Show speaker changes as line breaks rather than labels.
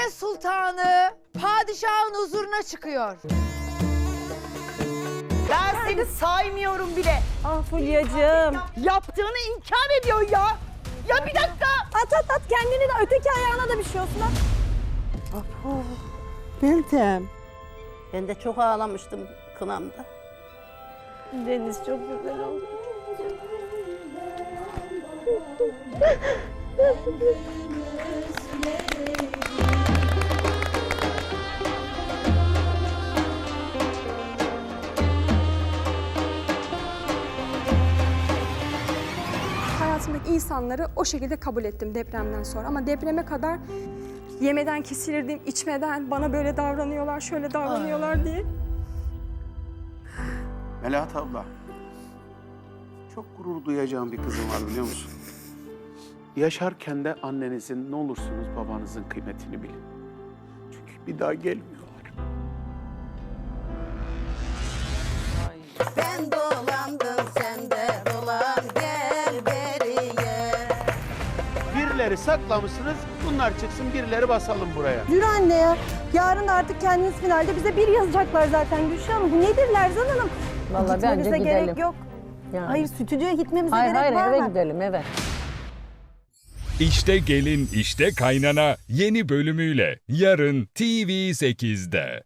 Suriye Sultanı padişahın huzuruna çıkıyor.
Ben seni saymıyorum bile.
Ah Fulya'cığım.
Yaptığını inkar ediyor ya. Ya bir dakika.
At at at kendini de öteki ayağına da bir şey olsun at.
Meltem.
Ben de çok ağlamıştım kınamda.
Deniz çok güzel oldu.
hayatımdaki insanları o şekilde kabul ettim depremden sonra. Ama depreme kadar yemeden kesilirdim, içmeden bana böyle davranıyorlar, şöyle davranıyorlar diye.
Melahat abla. Çok gurur duyacağım bir kızım var biliyor musun? Yaşarken de annenizin ne olursunuz babanızın kıymetini bilin. Çünkü bir daha gelmiyorlar.
Ben dolandım
Birileri saklamışsınız, bunlar çıksın birileri basalım buraya.
Yürü anne ya. Yarın artık kendiniz finalde bize bir yazacaklar zaten Gülşah Hanım. Bu nedir Lerzan Hanım?
Vallahi
Gitmemize
bence
gerek
gidelim.
yok.
Yani.
Hayır stüdyoya gitmemize
hayır,
gerek
hayır
var
eve
mı?
gidelim eve.
İşte Gelin İşte Kaynana yeni bölümüyle yarın TV8'de.